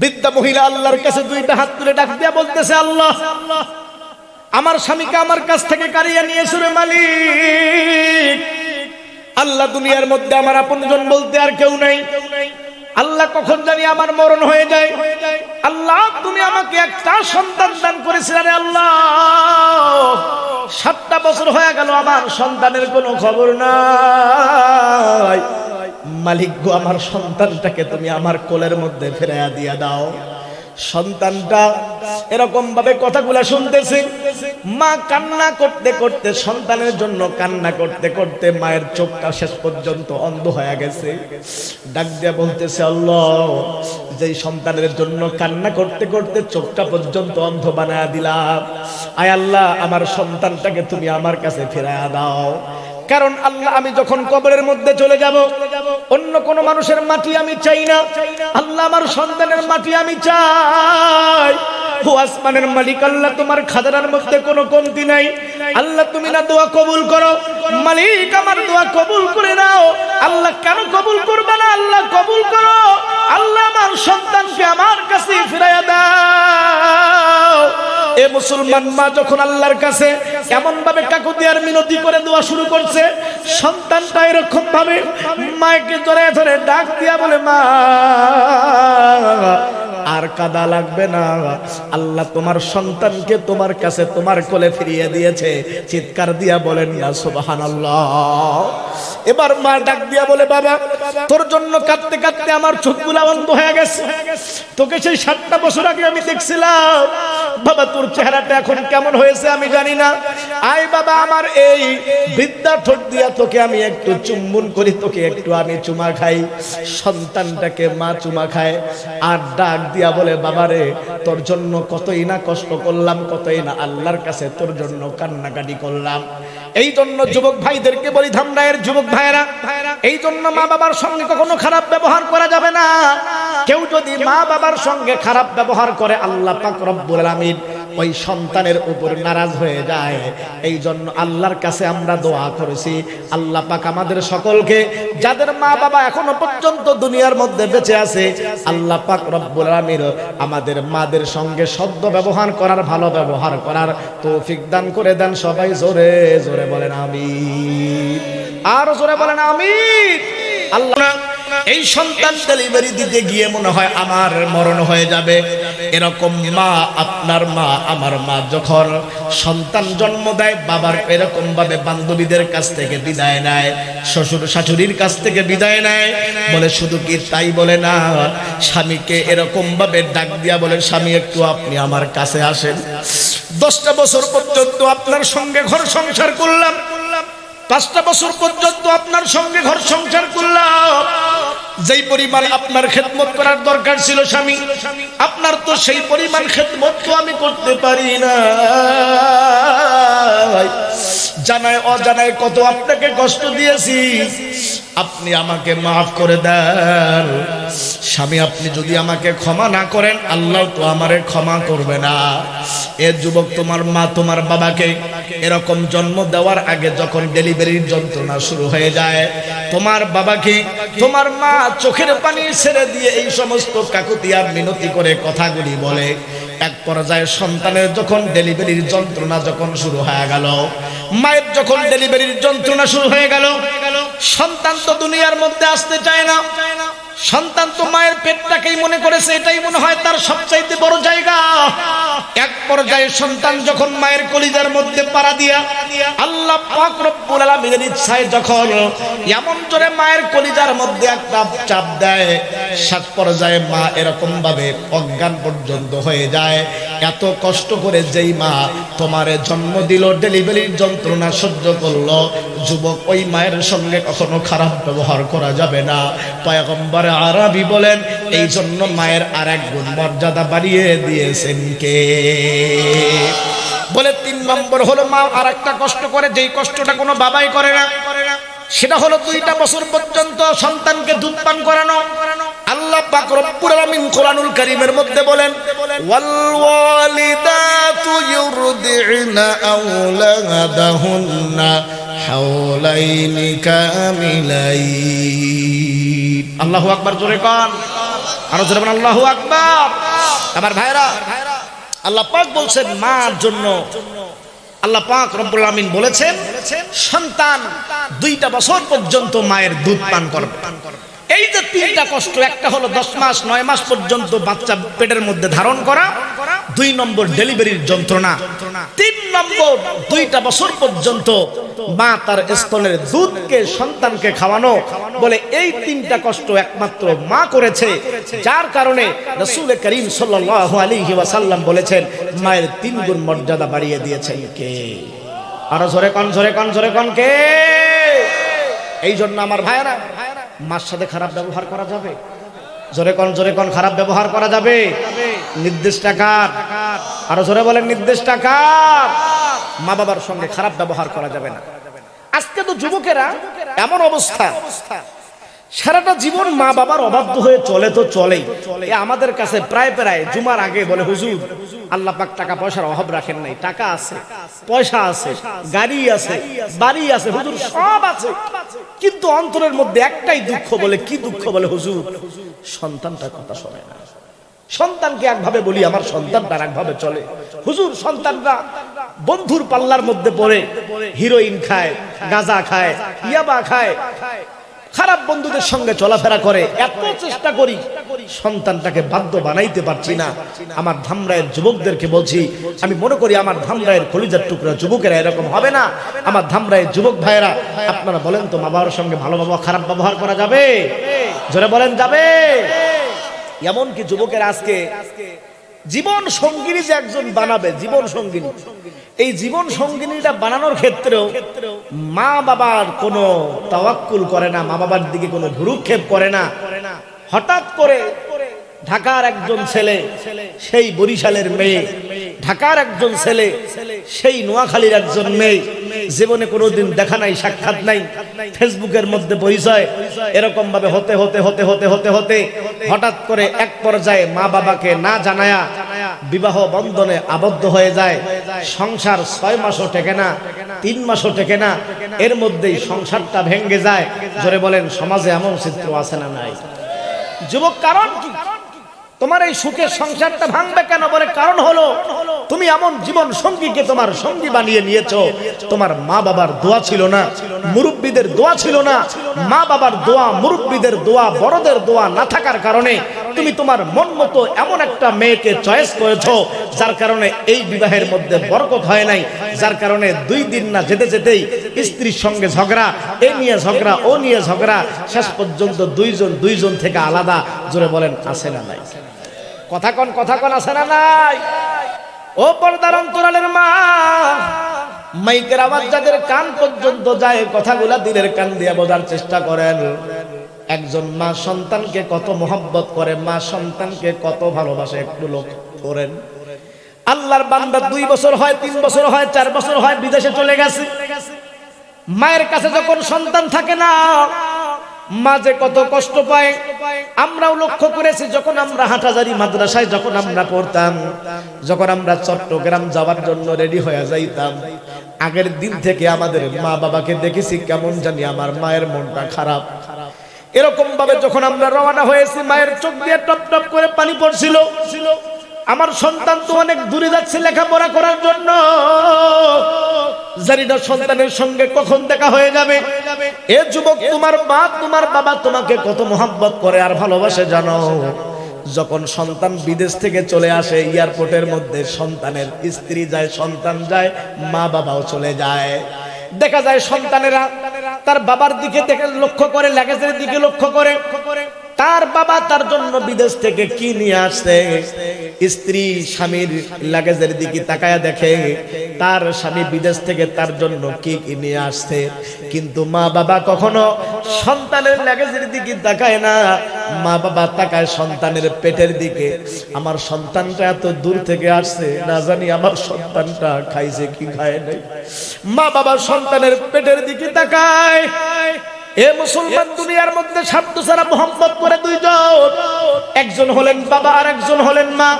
বৃদ্ধা মহিলা আল্লাহর কাছে দুইটা হাত তুলে ডাক দিয়া বলতেছে, আল্লাহ, আমার স্বামীকে আমার কাছ থেকে কারিয়ে নিয়ে সুরে মালিক। আল্লাহ দুনিয়ার মধ্যে আমার আপনজন বলতে আর কেউ নাই। আল্লাহ কখন জানি আমার মরণ হয়ে যায়। আল্লাহ, তুমি আমাকে একটা সন্তান দান করেছিলে আল্লাহ। সাতটা বছর হয়ে গেল, আমার সন্তানের কোনো খবর নাই। মালিক গো, আমার সন্তানটাকে তুমি আমার কোলের মধ্যে ফেরাইয়া দিয়া দাও। সন্তানটা এরকম ভাবে কথাগুলা শুনতেছে, মা কান্না করতে করতে, সন্তানের জন্য কান্না করতে করতে মায়ের চোখটা শেষ পর্যন্ত অন্ধ হয়ে গেছে। ডাক দিয়া বলতেছে, আল্লাহ, যেই সন্তানের জন্য কান্না করতে করতে চোখটা পর্যন্ত অন্ধ বানায় দিলাম। আয় আল্লাহ, আমার সন্তানটাকে তুমি আমার কাছে ফেরাইয়া দাও। কারণ আল্লাহ, আমি যখন কবরের মধ্যে চলে যাব, অন্য কোন মানুষের মাটি আমি চাই না। আল্লাহ আমার সন্তানের মাটি আমি চাই। ও আসমানের মালিক, আল্লাহ তোমার খাজানার মধ্যে কোনো কমতি নাই। আল্লাহ, তুমি না দোয়া কবুল করো। মালিক, আমার দোয়া কবুল করে নাও। আল্লাহ কেন কবুল করবে না? আল্লাহ কবুল করো। আল্লাহ আমার সন্তানকে আমার কাছে ফিরাইয়া দাও। এ মুসলমান মা যখন আল্লাহর কাছে এমন ভাবে কাকুতিয়ার মিনতি করে দোয়া শুরু করছে, সন্তানটা এরকম ভাবে মাকে ধরে ধরে ডাক দিয়া বলে, মা আর কাদা লাগবে না। আল্লাহ তোমার সন্তানকে তোমার কাছে তোমার কোলে ফিরিয়ে দিয়েছে। চিৎকার দিয়া বলেন না সুবহানাল্লাহ। এবার মা ডাক দিয়া বলে, বাবা, তোর জন্য কাঁদতে কাঁদতে আমার চোখগুলা বন্ধ হয়ে গেছে। তোকে সেই সাতটা বছর আগে আমি দেখছিলাম। বাবা, তোর চেহারাটা এখন কেমন হয়েছে আমি জানি না। আয় বাবা, আমার এই বিদ্যা ঠোঁট দিয়া তোকে আমি একটু চুম্বন করি, তোকে একটু আমি চুমা খাই। সন্তানটাকে মা চুমা খায়, আর ডাক দিয়া বলে, বাবারে, তোর জন্য কতই না কষ্ট করলাম, কতই না আল্লাহর কাছে তোর জন্য কান্নাকাটি করলাম। এই জন্য যুবক ভাইদেরকে বলি ধামরায়ের যুবক ভাইরা এই জন্য মা বাবার সঙ্গে কখনো খারাপ ব্যবহার করা যাবে না। কেউ যদি মা বাবার সঙ্গে খারাপ ব্যবহার করে, আল্লাহ পাক রব্বুল আলামিন ওই সন্তানের উপর নারাজ হয়ে যায়। এই জন্য আল্লাহর কাছে আমরা দোয়া করেছি। আল্লাহ পাক আমাদের সকলকে, যাদের মা বাবা এখনও পর্যন্ত দুনিয়ার মধ্যে বেঁচে আছে, আল্লাহ পাক রব্বুল আলামিন আমাদের মাদের সঙ্গে সদ্য ব্যবহার করার, ভালো ব্যবহার করার তৌফিক দান করে দেন সবাই। জোরে জোরে বলেন আমি আর জোরে বলেন আমি আল্লাহ এই সন্তান ডেলিভারি দিতে গিয়ে মনে হয় আমার মরণ হয়ে যাবে। এরকম মা আপনার মা, আমার মা যখন সন্তান জন্ম দেয়, বাবার এরকম ভাবে বান্ধবীদের কাছ থেকে বিদায় নেয়, শ্বশুর শাশুড়ির কাছ থেকে বিদায় নেয়, বলে শুধু কি তাই বলে না, স্বামীকে এরকম ভাবে ডাক দিয়া বলে, স্বামী, একটু আপনি আমার কাছে আসেন। দশটা বছর পর্যন্ত আপনার সঙ্গে ঘর সংসার করলাম। পাঁচটা বছর পর্যন্ত আপনার সঙ্গে ঘর সংসার করলাম। যেই পরিমাণ আপনার খেদমত করার দরকার ছিল স্বামী, আপনার তো সেই পরিমাণ খেদমত তো আমি করতে পারি না। জানায় অজানায় কত আপনাকে কষ্ট দিয়েছি। আপনি আমাকে মাফ করে দেন। স্বামী, আপনি যদি আমাকে ক্ষমা না করেন, আল্লাহ তো আমারে ক্ষমা করবে না। এ যুবক তোমার মা, তোমার বাবাকে এরকম জন্ম দেওয়ার আগে যখন ডেলিভারির যন্ত্রণা শুরু হয়ে যায়, তোমার বাবাকে তোমার মা চোখের পানি ছেড়ে দিয়ে এই সমস্ত কাকুতিয়ার মিনতি করে কথাগুলি বলে। এক পর্যায়ে সন্তানের যখন ডেলিভারির যন্ত্রণা যখন শুরু হয়ে গেল, মায়ের যখন ডেলিভারির যন্ত্রণা শুরু হয়ে গেল, সন্তান তো দুনিয়ার মধ্যে আসতে চায় না। সন্তান তো মায়ের পেটটাকেই মনে করেছে, এটাই মনে হয় তার সবচাইতে বড় জায়গা। এক পর্যায়ে সন্তান যখন মায়ের কলিজার মধ্যে পাড়া দিয়া আল্লাহ পাক রব্বুল আলামিনের ইচ্ছায় যখন এমন জোরে মায়ের কলিজার মধ্যে একটা চাপ দেয়, সাত পর্যায়ে মা এরকম ভাবে অজ্ঞান পর্যন্ত হয়ে যায়। এত কষ্ট করে যেই মা তোমারে জন্ম দিল, ডেলিভারির যন্ত্রণা সহ্য করল। যুবক ওই মায়ের সঙ্গে কখনো খারাপ ব্যবহার করা যাবে না। পয়গম্বর আরবি বলেন, এই জন্য মায়ের আর এক গুণ মর্যাদা বাড়িয়ে দিয়েছেন কে? বলে তিন নম্বর হলো মা আর একটা কষ্ট করে, যেই কষ্টটা কোনো বাবাই করে না করে না। সেটা হলো দুইটা বছর পর্যন্ত সন্তানকে দুধ পান করানো। আল্লাহ পাক রব্বুল আলামিন কোরআনুল কারীমের মধ্যে বলেন ওয়াল ওয়ালিদাতু ইউরদি'না আওলাদাহুন্না হাওলাইনি কামিলাইন। আল্লাহু আকবার জোরে কন। আরও জোরে বলেন আল্লাহু আকবার। আমার ভাইরা আল্লাহ পাক বলছেন মার জন্য আল্লাহ পাক রব্বুল আমিন বলেছেন সন্তান দুইটা বছর পর্যন্ত মায়ের দুধ পান করবে এই যে তিনটা কষ্ট, একটা হলো দশ মাস, নয় মাস পর্যন্ত বাচ্চা পেটের মধ্যে ধারণ করা, দুই নম্বর ডেলিভারির যন্ত্রণা, তিন নম্বর দুইটা বছর পর্যন্ত মা তার স্তনের দুধকে, সন্তানকে খাওয়ানো বলে এই তিনটা কষ্ট একমাত্র মা করেছে, যার কারণে রসুল করিম সাল্লাল্লাহু আলাইহি ওয়াসাল্লাম বলেছেন, মায়ের তিন গুণ মর্যাদা বাড়িয়ে দিয়েছেন কে? আরও জোরে কন জোরে কন জোরে কন কে? এই জন্য আমার ভাইয়েরা মার সাথে খারাপ ব্যবহার করা যাবে? জোরে কন জোরে কন, খারাপ ব্যবহার করা যাবে? নির্দেশ টাকার আরও জোরে বলেন নির্দেশ টাকার মা বাবার সঙ্গে খারাপ ব্যবহার করা যাবে না। আজকে তো যুবকেরা এমন অবস্থা। সারাটা জীবন মা বাবার অবাধ্য হয়ে চলে তো চলেই। আমাদের কাছে প্রায় প্রায় জুমার আগে বলে, হুজুর, আল্লাহ পাক টাকা পয়সার অভাব রাখেন নাই। টাকা আছে, পয়সা আছে, গাড়ি আছে, বাড়ি আছে, হুজুর, সব আছে। কিন্তু অন্তরের মধ্যে একটাই দুঃখ বলে, কি দুঃখ বলে, হুজুর? সন্তানটার কথা শোনে না। সন্তানকে একভাবে বলি, আমার সন্তানটা একভাবে চলে। হুজুর, সন্তানরা বন্ধুর পাল্লার মধ্যে পড়ে, হিরোইন খায়, গাঁজা খায়, ইয়াবা খায়। খারাপ বন্ধুদের সঙ্গে চলাফেরা করে, এত চেষ্টা করি, সন্তানটাকে বাধ্য বানাইতে পারছি না। আমার ধামরায়ের যুবকদেরকে বলছি, আমি মনে করি আমার ধামরায়ের কলিজার টুকরা যুবকেরা এরকম হবে না। আমার ধামরায়ের যুবক ভাইয়েরা, আপনারা বলেন তো মা বাবার সঙ্গে ভালো ব্যবহার, খারাপ ব্যবহার করা যাবে? জোরে বলেন, যাবে? এমনকি যুবকের আজকে জীবন সঙ্গিনী যে একজন বানাবে, জীবন সঙ্গিনী। এই জীবন সঙ্গিনীটা বানানোর ক্ষেত্রেও মা বাবার কোনো তাওয়াক্কুল করে না, মা বাবার দিকে কোনো ভুরুক্ষেপ করে না। হঠাৎ করে ঢাকার একজন ছেলে, সেই বরিশালের মেয়ে, ঢাকার একজন ছেলে, সেই নোয়াখালীর একজন মেয়ে জীবনে কোনোদিন দেখা নাই, সাক্ষাৎ নাই, ফেসবুকের মধ্যে পরিচয়। এরকম ভাবে হতে হতে হতে হতে হতে হতে হঠাৎ করে এক পর্যায়ে মা বাবাকে না জানায়া বিবাহ বন্ধনে আবদ্ধ হয়ে যায়। সংসার ছয় মাসও টেকে না, তিন মাসও টেকে না, এর মধ্যেই সংসারটা ভেঙ্গে যায়। জোরে বলেন, সমাজে এমন চিত্র আছে না নাই? যুবক, কারণ কি? তোমার এই সুখের সংসারটা ভাঙবে কেন বলে কারণ হলো, তুমি এমন জীবন সঙ্গীকে তোমার সঙ্গী বানিয়ে নিয়েছো। তোমার মা বাবার দোয়া ছিল না, মুরব্বীদের দোয়া ছিল না, মা বাবার দোয়া, মুরব্বীদের দোয়া, বড়দের দোয়া না থাকার কারণে তুমি তোমার মন মতো এমন একটা মেয়েকে চয়েস করেছ, যার কারণে এই বিবাহের মধ্যে বরকত হয় নাই, যার কারণে দুই দিন না যেতে যেতেই স্ত্রীর সঙ্গে ঝগড়া, এ নিয়ে ঝগড়া, ও নিয়ে ঝগড়া, শেষ পর্যন্ত দুইজন দুইজন থেকে আলাদা, জোরে বলেন আসে না নাই? কথা কন কথা কন, আছে না নাই? ও পর্দার অন্তরালের মা, মাইকের আওয়াজ যাদের কান পর্যন্ত যায়, কথাগুলা দিলের কান দিয়ে বোঝার চেষ্টা করেন। একজন মা সন্তানকে কত মোহব্বত করে, মা সন্তানকে কত ভালোবাসে, একটু লোক করেন আল্লাহর বান্দা দুই বছর হয়, তিন বছর হয়, চার বছর হয়, বিদেশে চলে গেছে। মায়ের কাছে যখন সন্তান থাকে না মাঝে কত কষ্ট পায়। আমরাও লক্ষ্য করেছি, যখন আমরা হাঁটাজারি মাদ্রাসায় যখন আমরা পড়তাম, যখন আমরা চট্টগ্রাম যাওয়ার জন্য রেডি হয়ে যাইতাম, আগের দিন থেকে আমাদের মা বাবাকে দেখেছি কেমন জানি আমার মায়ের মনটা খারাপ। এরকম ভাবে যখন আমরা রওনা হয়েছি, মায়ের চোখ দিয়ে টপ টপ করে পানি পড়ছিল। আমার সন্তান তো অনেক দূরে যাচ্ছে লেখাপড়া করার জন্য। না সন্তানের সঙ্গে কখন দেখা হয়ে যাবে? এ যুবক তোমার মা, তোমার বাবা তোমাকে কত মোহাব্বত করে আর ভালোবাসে জানো? যখন সন্তান বিদেশ থেকে চলে আসে, এয়ারপোর্টের মধ্যে সন্তানের স্ত্রী যায়, সন্তান যায়, মা বাবাও চলে যায়। দেখা যায় সন্তানেরা তার বাবার দিকে লক্ষ্য করে ল্যাগেজের দিকে লক্ষ্য করে। তার বাবা তার জন্য বিদেশ থেকে কি নিয়ে আসছে? স্ত্রী স্বামীর লাগেজের দিকে তাকায়া দেখে, তার স্বামী বিদেশ থেকে তার জন্য কি কি নিয়ে আসছে? কিন্তু মা বাবা কখনো সন্তানের লাগেজের দিকে তাকায় না। মা বাবা তাকায় সন্তানের পেটের দিকে। আমার সন্তানটা এত দূর থেকে আসছে, না জানি আমার সন্তানটা খাইছে কি খায় নাই। মা বাবা সন্তানের পেটের দিকে তাকায়। এ মুসলমান দুনিয়ার মধ্যে স্বার্থ ছাড়া মোহাম্মত করে দুইজন। একজন হলেন বাবা আর একজন হলেন মা।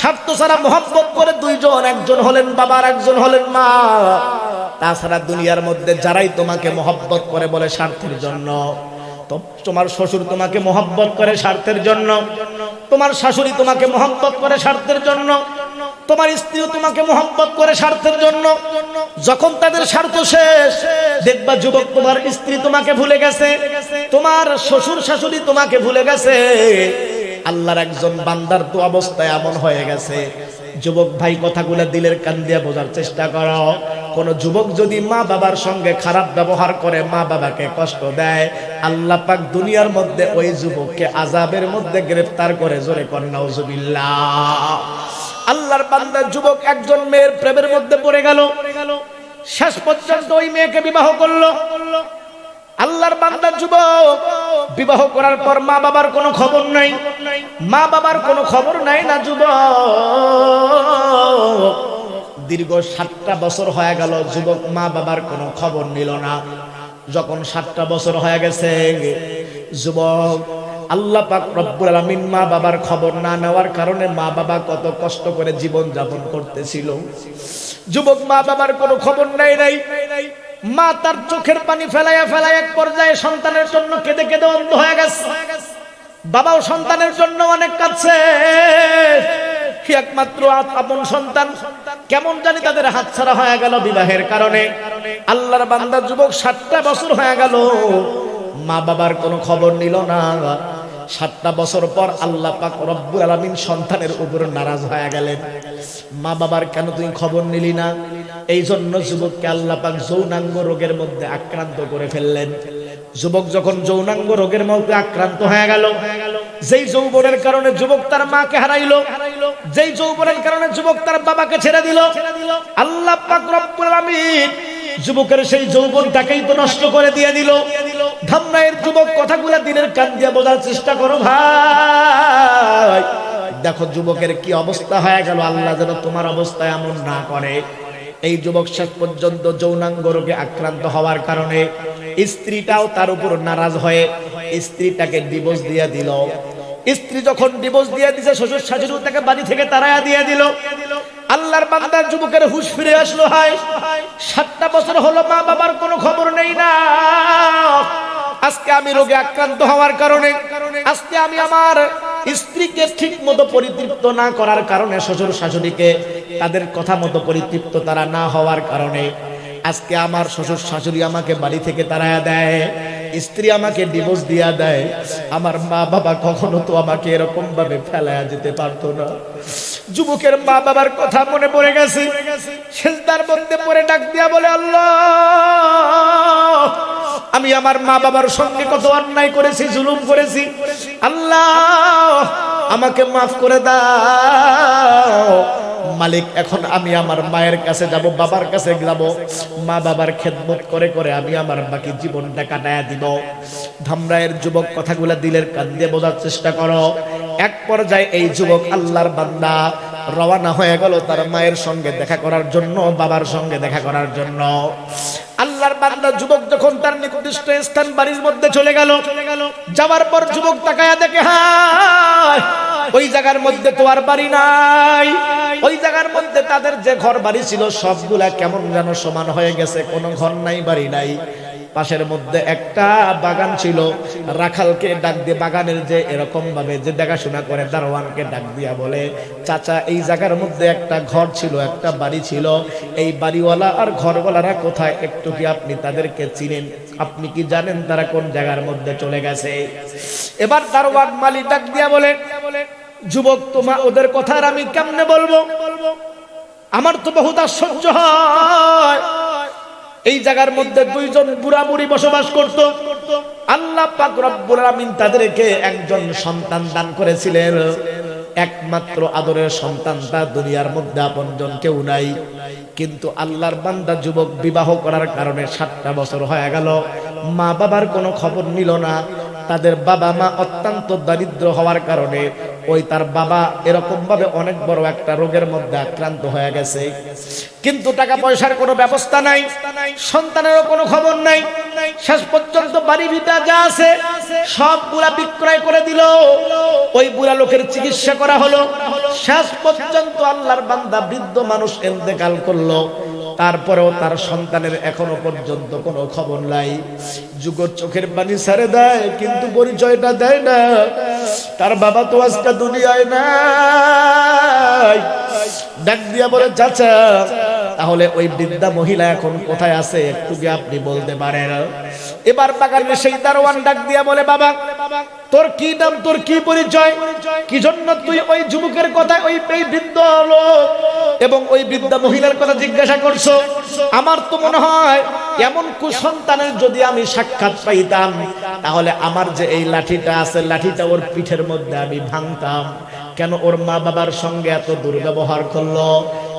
স্বার্থ ছাড়া মোহাম্মত করে দুইজন, একজন হলেন বাবা আর একজন হলেন মা। তাছাড়া দুনিয়ার মধ্যে যারাই তোমাকে মোহাব্বত করে বলে স্বার্থের জন্য তোমার শ্বশুর তোমাকে মহব্বত করে স্বার্থের জন্য, তোমার শাশুড়ি তোমাকে মহব্বত করে স্বার্থের জন্য তোমার স্ত্রীও তোমাকে মহব্বত করে স্বার্থের জন্য। যখন তাদের স্বার্থ শেষ, দেখবা যুবক তোমার স্ত্রী তোমাকে ভুলে গেছে। তোমার শ্বশুর শাশুড়ি তোমাকে ভুলে গেছে। আল্লাহর একজন বান্দার তো অবস্থা এমন হয়ে গেছে। যুবক ভাই কথাগুলো দিলের কান দিয়ে বোঝার চেষ্টা করো। কোন যুবক যদি মা বাবার সঙ্গে খারাপ ব্যবহার করে, মা বাবাকে কষ্ট দেয়, আল্লাহ পাক দুনিয়ার মধ্যে ওই যুবককে আজাবের মধ্যে গ্রেফতার করে, জোরে কন্যাউজুবিল্লাহ আল্লাহর বান্দার যুবক একজন মেয়ের প্রেমের মধ্যে পড়ে গেল। শেষ পর্যন্ত ওই মেয়েকে বিবাহ করল। আল্লাহর বান্দার যুবক বিবাহ করার পর মা বাবার কোনো খবর নাই। মা বাবার কোনো খবর নাই না যুবক। দীর্ঘ সাতটা বছর হয়ে গেল যুবক মা বাবার কোনো খবর নিল না। যখন সাতটা বছর হয়ে গেছে, যুবক আল্লাহ পাক রব্বুল আলামিন মা বাবার খবর না নেওয়ার কারণে মা বাবা কত কষ্ট করে জীবন যাপন করতেছিল। যুবক মা বাবার কোনো খবর নাই নাই। মা তার চোখের পানি ফেলাইয়া ফেলাইয়া এক পর্যায়ে সন্তানের জন্য কেঁদে কেঁদে অন্ধ হয়ে গেছে। বাবাও সন্তানের জন্য অনেক কাছে একমাত্র আপন সন্তান। কেমন জানি তাদের হাতছাড়া হয়ে গেল বিবাহের কারণে। আল্লাহর বান্দা যুবক সাতটা বছর হয়ে গেল। মা বাবার কোনো খবর নিল না। সাতটা বছর পর আল্লাহ পাক রব্বুল আলামিন সন্তানের উপর নারাজ হয়ে গেলেন। মা বাবার কেন তুই খবর নিলি না? এই জন্য যুবককে আল্লাহ পাক যৌনাঙ্গ রোগের মধ্যে আক্রান্ত করে ফেললেন। যুবক যখন যৌনাঙ্গ রোগের মধ্যে আক্রান্ত হয়ে গেল, যেই যৌবনের কারণে যুবক তার মাকে হারাইলো, যেই যৌবনের কারণে যুবক তার বাবাকে ছেড়ে দিল, আল্লাহ পাক রব্বুল আলামিন যুবকের সেই যৌবনটাকেই তো নষ্ট করে দিয়ে দিল। ধামনায়ের যুবক কথাগুলা দিনের কান দিয়ে বোঝার চেষ্টা করো ভাই। দেখো যুবকের কি অবস্থা হয়ে গেল, আল্লাহ যেন তোমার অবস্থা এমন না করে। এই যুবক শেষ পর্যন্ত যৌনাঙ্গ রোগে আক্রান্ত হওয়ার কারণে স্ত্রীটাও তার উপর নারাজ হয়ে স্ত্রীটাকে ডিভোর্স দিয়ে দিল। স্ত্রী যখন ডিভোর্স দিয়ে দিছে, শ্বশুর শাশুড়ি তাকে বাড়ি থেকে তাড়াইয়া দিয়ে দিল। আল্লাহর বান্দার যুবকের হুশ ফিরে আসলো, হয়। সাতটা বছর হলো, মা বাবার কোনো খবর নেই না। আজকে আমি রোগে আক্রান্ত হওয়ার কারণে, আজকে আমি আমার স্ত্রীকে ঠিক মতো পরিতৃপ্ত না করার কারণে, শ্বশুর শাশুড়িকে তাদের কথা মতো পরিতৃপ্ত তারা না হওয়ার কারণে, আজকে আমার শ্বশুর শাশুড়ি আমাকে বাড়ি থেকে তাড়ায়া দেয়, স্ত্রী আমাকে ডিভোর্স দিয়া দেয়। আমার মা বাবা কখনো তো আমাকে এরকম ভাবে ফেলায়া যেতে পারতো না। যুবকের মা বাবার কথা মনে পড়ে গেছে। সেজদার মধ্যে পড়ে ডাক দিয়া বলে, আল্লাহ, আমি আমার মা বাবার সঙ্গে কত অন্যায় করেছি, জুলুম করেছি। আল্লাহ, আমাকে মাফ করে দাও। মালিক, এখন আমি আমার মায়ের কাছে যাব, বাবার কাছে যাব। মা বাবার খেদমত করে করে আমি আমার বাকি জীবনটা কাটায়া দিব। ধামরায়ের যুবক কথাগুলো দিলের কান দিয়ে বোঝার চেষ্টা করো। এক পর্যায়ে এই যুবক আল্লাহর বান্দা রওয়ানা হয়ে গেল তার মায়ের সঙ্গে দেখা করার জন্য, বাবার সঙ্গে দেখা করার জন্য। আল্লাহর বান্দা যুবক যখন তার নির্দিষ্ট স্থান বাড়ির মধ্যে চলে গেল, যাওয়ার পর যুবক তাকায়া দেখে, হায়, ওই জায়গার মধ্যে তো আর বাড়ি নাই। ওই জায়গার মধ্যে তাদের যে ঘর বাড়ি ছিল, সবগুলা কেমন যেন সমান হয়ে গেছে, কোনো ঘর নাই, বাড়ি নাই। পাশের মধ্যে একটা বাগান ছিল। রাখালকে ডাক দিয়ে বাগানের যে এরকম ভাবে যে দেখাশোনা করে, দারোয়ানকে ডাক দিয়া বলে, চাচা, এই জায়গার মধ্যে একটা ঘর ছিল, একটা বাড়ি ছিল। এই বাড়িওয়ালা আর ঘরওয়ালারা কোথায়? একটু কি আপনি তাদেরকে চিনেন? আপনি কি জানেন তারা কোন জায়গার মধ্যে চলে গেছে? এবার দারোয়ান মালিক ডাক দিয়া বলে, যুবক, তোমা ওদের কথা আর আমি কেমনে বলব? আমার তো বহুত আশ্চর্য হয়। এই জায়গার মধ্যে দুইজন বুড়া বুড়ি বসবাস করত। আল্লাহ পাক রব্বুল তাদেরকে একজন সন্তান দান করেছিলেন। একমাত্র আদরের সন্তানটা দুনিয়ার মধ্যে আপনজন কেউ নাই। কিন্তু আল্লাহর বান্দা যুবক বিবাহ করার কারণে সাতটা বছর হয়ে গেল। মা বাবার কোনো খবর নিল না। তাদের বাবা মা অত্যন্ত দারিদ্র হওয়ার কারণে ওই তার বাবা এরকম ভাবে অনেক বড় একটা রোগের মধ্যে আক্রান্ত হয়ে গেছে। কিন্তু টাকা পয়সার কোনো ব্যবস্থা নাই, সন্তানেরও কোনো খবর নাই, শেষ পর্যন্ত বাড়ি ভিটা যা আছে, সব বুড়া বিক্রয় করে দিল। ওই বুড়া লোকের চিকিৎসা করা হলো। শেষ পর্যন্ত আল্লাহর বান্দা বৃদ্ধ মানুষ এতেকাল করল। তারপরেও তার সন্তানের এখনও পর্যন্ত কোনো খবর নাই। যুগর চোখের পানি সারে দেয়, কিন্তু পরিচয়টা দেয় না। তার বাবা তো আজকে দুনিয়ায় নাই। ডাক দিয়া বলে চাচা তাহলে ওই বৃদ্ধা মহিলা এখন কোথায় আছে একটু কি আপনি বলতে পারেন। এবার বাগানে সেই দারোয়ান ডাক দিয়া বলে, বাবা, তোর কি নাম, তোর কি পরিচয়? কি জন্য তুই ওই যুবকের কথা ওই এই বৃদ্ধ লোক এবং ওই বৃদ্ধা মহিলার কথা জিজ্ঞাসা করছ? আমার তো মনে হয় এমন কুসন্তানের যদি আমি সাক্ষাৎ পাইতাম, তাহলে আমার যে এই লাঠিটা আছে, লাঠিটা ওর পিঠের মধ্যে আমি ভাঙতাম। কেন ওর মা বাবার সঙ্গে এত দুর্ব্যবহার করল?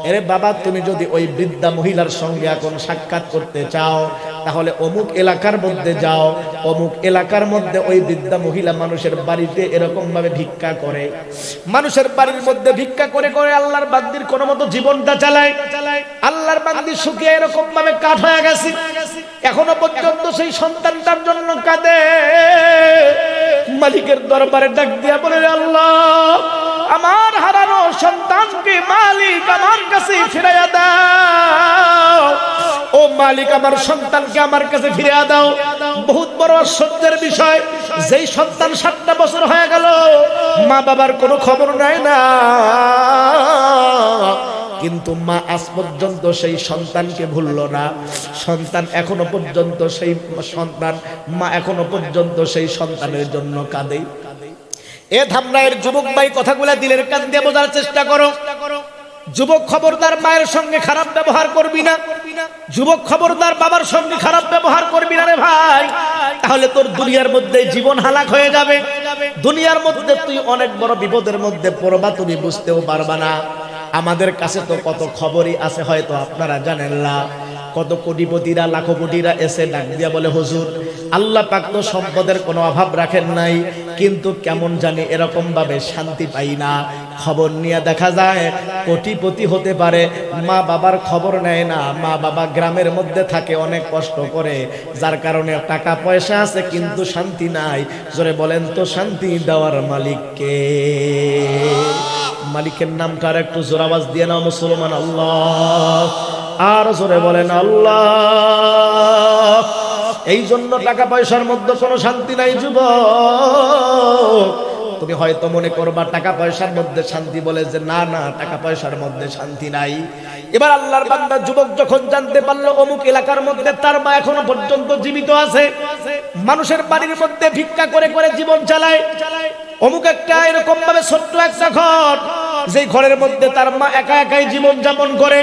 এরে বাবা, তুমি যদি ওই বৃদ্ধা মহিলার সঙ্গে এখন সাক্ষাৎ করতে চাও, তাহলে অমুক এলাকার মধ্যে যাও। অমুক এলাকার মধ্যে ওই বৃদ্ধা মহিলা মানুষের বাড়িতে এরকম ভাবে ভিক্ষা করে। মানুষের বাড়ির মধ্যে ভিক্ষা করে করে আল্লাহর বান্দির কোনো মতো জীবনটা চালায়। আল্লাহর বান্দি শুকিয়ে এরকম ভাবে কাঠ হয়ে গেছে। এখনও পর্যন্ত সেই সন্তানটার জন্য কাঁদে। মালিকের দরবারে ডাক দিয়া বলে, আল্লাহ আমার হারানো সন্তানকে মালিক আমার কাছে ফিরাইয়া দাও। ও মালিক, আমার সন্তানকে আমার কাছে ফিরিয়ে দাও। বহুত বড় আশ্চর্যের বিষয়, যেই সন্তান সাতটা বছর হয়ে গেল, মা বাবার কোনো খবর নাই না। কিন্তু মা আজ পর্যন্ত সেই সন্তানকে ভুলল না। সন্তান এখনও পর্যন্ত সেই সন্তান, মা এখনও পর্যন্ত সেই সন্তানের জন্য কাঁদে। এ ধামরায়ের যুবক ভাই কথাগুলা দিলের কান দিয়ে বোঝার চেষ্টা করো। যুবক খবরদার মায়ের সঙ্গে খারাপ ব্যবহার করবি না। যুবক খবরদার বাবার সঙ্গে খারাপ ব্যবহার করবি না রে ভাই। তাহলে তোর দুনিয়ার মধ্যে জীবন হালাক হয়ে যাবে। দুনিয়ার মধ্যে তুই অনেক বড় বিপদের মধ্যে পড়বা, তুমি বুঝতেও পারবা না। আমাদের কাছে তো কত খবরই আছে, হয়তো আপনারা জানেন না। কত কোটিপতিরা, লাখপতিরা এসে ডাক দিয়া বলে, হুজুর, আল্লাহ পাক তো সম্পদের কোনো অভাব রাখেন নাই, কিন্তু কেমন জানি এরকম ভাবে শান্তি পাই না। খবর নিয়ে দেখা যায়, কোটিপতি হতে পারে, মা বাবার খবর নেয় না, মা বাবা গ্রামের মধ্যে থাকে, অনেক কষ্ট করে, যার কারণে টাকা পয়সা আছে, কিন্তু শান্তি নাই। জোরে বলেন তো, শান্তি দেওয়ার মালিককে মালিকের নাম কার একটু জোরাবাজ দিয়ে নাও, মুসলমান আল্লাহ। আর জোরে বলেন, আল্লাহ এই জন্য টাকা পয়সার মধ্যে কোনো শান্তি নাই যুব তুমি হয়তো মনে করবা টাকা পয়সার মধ্যে শান্তি বলে যে, না না টাকা পয়সার মধ্যে শান্তি নাই। এবার আল্লাহর বান্দা যুবক যখন জানতে পারল, অমুক এলাকার মধ্যে তার মা এখনও পর্যন্ত জীবিত আছে। মানুষের বাড়ির মধ্যে ভিক্ষা করে করে জীবন চালায়। অমুক একটা এরকম ভাবে ছোট্ট একটা ঘর যে ঘরের মধ্যে তার মা একা একাই জীবন যাপন করে।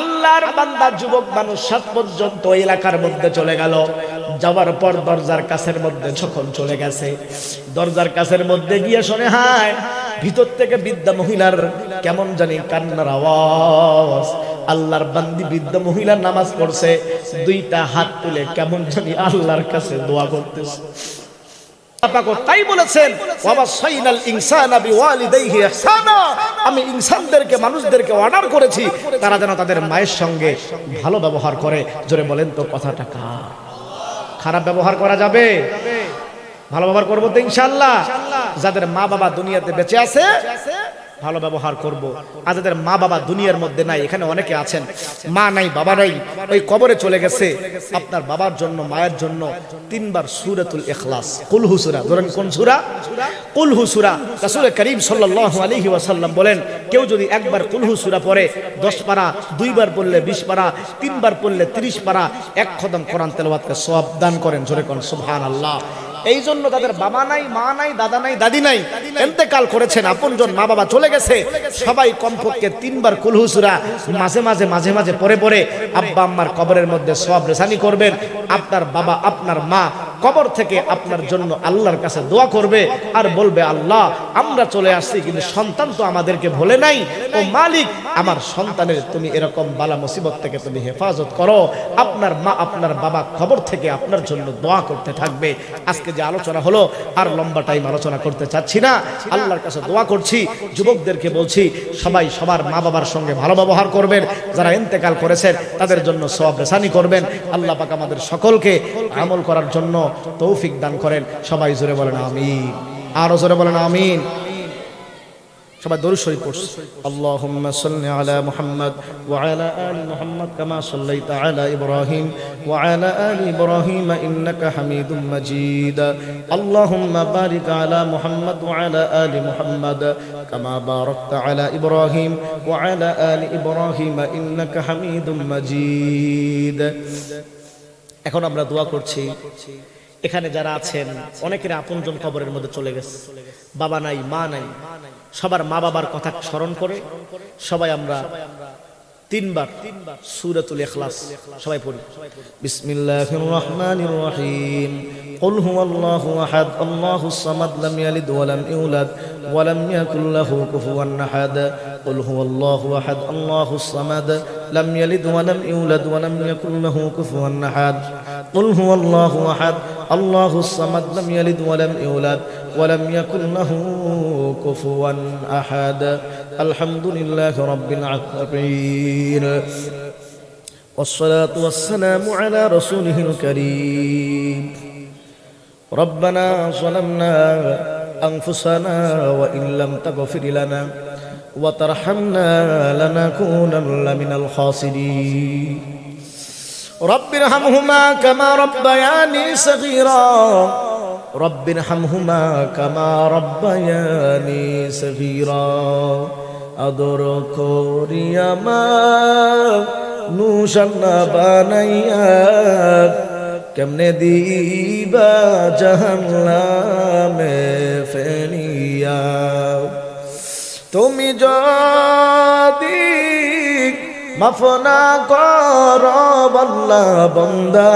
আল্লাহর বান্দা যুবক মানুষ সাত পর্যন্ত এলাকার মধ্যে চলে গেল। যাওয়ার পর দরজার কাছের মধ্যে যখন চলে গেছে, দরজার কাছের মধ্যে গিয়ে শোনে, হায়, ভিতর থেকে বিদ্যা মহিলার কেমন জানি কান্নার আওয়াজ। আল্লাহর বান্দি বৃদ্ধ মহিলা নামাজ পড়ছে, দুইটা হাত তুলে কেমন জানি আল্লাহর কাছে দোয়া করতেছে। তাই বলেছেন আমি ইনসানদেরকে, মানুষদেরকে অর্ডার করেছি, তারা যেন তাদের মায়ের সঙ্গে ভালো ব্যবহার করে। জোরে বলেন তো, কথাটা কার? খারাপ ব্যবহার করা যাবে? ভালো ব্যবহার করব তো ইনশাল্লাহ যাদের মা বাবা দুনিয়াতে বেঁচে আছে ভালো ব্যবহার করব। আর যাদের মা বাবা দুনিয়ার মধ্যে নাই, এখানে অনেকে আছেন। মা নাই, বাবা নাই, ওই কবরে চলে গেছে। আপনার বাবার জন্য, মায়ের জন্য তিনবার সুরাতুল ইখলাস। কুলহু সুরা, ধরেন কোন সুরা? কুলহু সুরা রাসূল করিম সাল্লাল্লাহু আলাইহি ওয়াসাল্লাম বলেন, কেউ যদি একবার কুলহু সুরা পড়ে 10 পারা, দুইবার পড়লে 20 পারা, তিনবার পড়লে 30 পারা, এক খতম কোরআন তেলাওয়াতকে সওয়াব দান করেন। জোরে কোন সুবহানাল্লাহ। এই জন্য তাদের বাবা নাই, মা নাই, দাদা নাই, দাদি নাই। এতেকাল করেছেন, আপনজন মা বাবা চলে গেছে। সবাই কমপক্ষে তিনবার কুলহুসুরা মাঝে মাঝে মাঝে মাঝে পরে পরে আব্বা আম্মার কবরের মধ্যে সব রেসানি করবেন। আপনার বাবা, আপনার মা কবর থেকে আপনার জন্য আল্লাহর কাছে দোয়া করবে আর বলবে, আল্লাহ, আমরা চলে আসছি, কিন্তু সন্তান তো আমাদেরকে ভোলে নাই। ও মালিক, আমার সন্তানের তুমি এরকম বালা মুসিবত থেকে তুমি হেফাজত করো। আপনার মা, আপনার বাবা খবর থেকে আপনার জন্য দোয়া করতে থাকবে। আজকে যে আলোচনা হলো, আর লম্বা টাইম আলোচনা করতে চাচ্ছি না। আল্লাহর কাছে দোয়া করছি, যুবকদেরকে বলছি, সবাই সবার মা বাবার সঙ্গে ভালো ব্যবহার করবেন। যারা ইন্তেকাল করেছেন, তাদের জন্য সব রেসানি করবেন। আল্লাহ পাক আমাদের সকলকে আমল করার জন্য তৌফিক দান করেন। সবাই জোরে বলেন আমিন। আরও জোরে বলেন আমিন। সবাই দরুদ শরীফ পড়ছি। আল্লাহুম্মা সাল্লি আলা মুহাম্মদ ওয়া আলা আলি মুহাম্মদ কামা সাল্লাইতা আলা ইব্রাহিম ওয়া আলা আলি ইব্রাহিম ইন্নাকা হামিদুম মাজিদ। আল্লাহুম্মা বারিক আলা মুহাম্মদ ওয়া আলা আলি মুহাম্মদ কামা বারাকতা আলা ইব্রাহিম ওয়া আলা আলি ইব্রাহিম ইন্নাকা হামিদুম মাজিদ। এখন আমরা দোয়া করছি এখানে যারা আছেন অনেকের আপনজন কবরের মধ্যে চলে গেছে বাবা নাই মা নাই সবার মা বাবার কথা স্মরণ করে সবাই আমরা তিনবার সূরাতুল ইখলাস সবাই পড়ি বিসমিল্লাহির রহমানির রহিম قل هو الله احد الله الصمد لم يلد ولم يولد ولم يكن له كفوا احد قل هو الله احد الله الصمد لم يلد ولم يولد ولم يكن له كفوا أحد. قل هو الله أحد. الله الصمد لم يلد ولم يولد ولم يكن له كفوا أحد. الحمد لله رب العالمين. والصلاة والسلام على رسوله الكريم. ربنا ظلمنا أنفسنا وإن لم تغفر لنا وترحمنا لنكونن من الخاسرين رب ارحمهما كما ربياني صغيرا رب ارحمهما كما ربياني صغيرا আদর করিয়া মা নুসান্না বানাইয়া কেমনে দিবা জাহান্নামে ফেলিয়া তুমি যদি মাফ না কর বন্দা।